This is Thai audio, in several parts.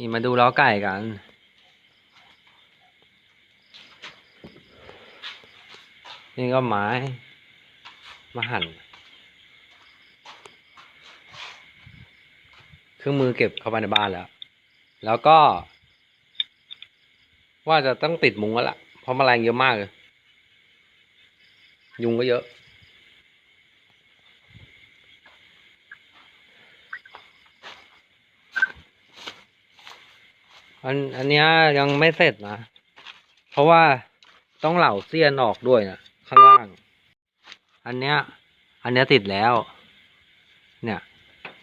นี่มาดูล้อไก่กัน นี่ก็ไม้ มาหั่น เครื่องมือเก็บเข้าไปในบ้านแล้ว แล้วก็ ว่าจะต้องติดมุ้งแล้วล่ะ เพราะแมลงเยอะมากเลย ยุงก็เยอะ อันอันนี้ยังไม่เสร็จนะ เพราะว่าต้องเหล่าเสี้ยนออกด้วยนะข้างล่าง อันเนี้ย อันเนี้ยติดแล้ว เนี่ย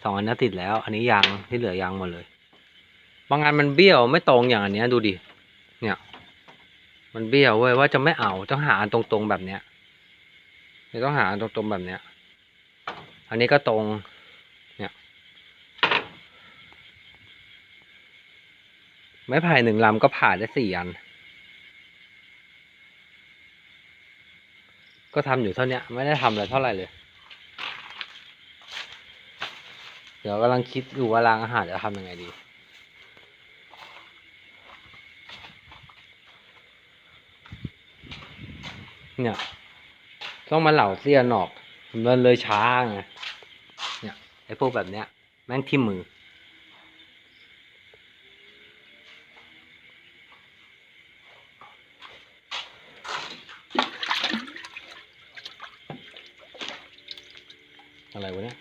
สองอันนี้ติดแล้ว อันนี้ยางที่เหลือยางหมดเลย บางอันมันเบี้ยวไม่ตรงอย่างอันเนี้ยดูดิ เนี่ย มันเบี้ยวเว้ยว่าจะไม่เอาต้องหาอันตรงๆแบบเนี้ยต้องหาอันตรงๆแบบเนี้ย อันนี้ก็ตรง เนี่ย ไม้ไผ่หนึ่งลำก็ผ่าได้สี่อัน ก็ทำอยู่เท่านี้ไม่ได้ทำอะไรเท่าไหร่เลย เดี๋ยวกำลังคิดอยู่ว่าร้านอาหารจะทำยังไงดี เนี่ย ต้องมาเหล่าเสี้ยนออกมันเลยช้าไง เนี่ยไอ้พวกแบบเนี้ย แม่งทิ่มมือ อะไรวะเนี่ย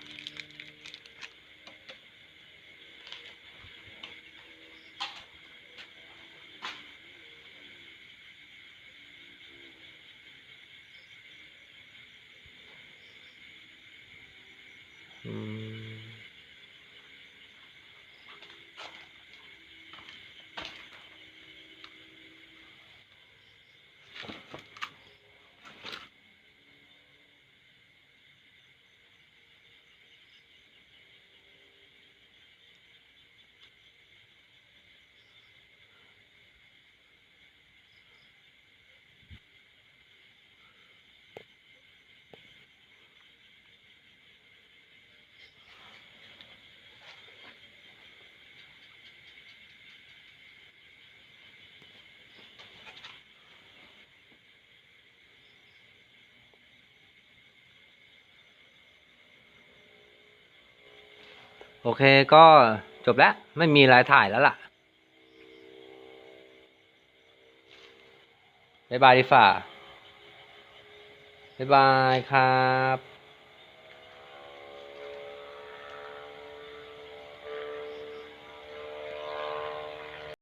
อืม โอเคก็จบแล้ว ไม่มีรายถ่ายแล้วล่ะบ๊ายบายดิฝ่าบ๊ายบายครับ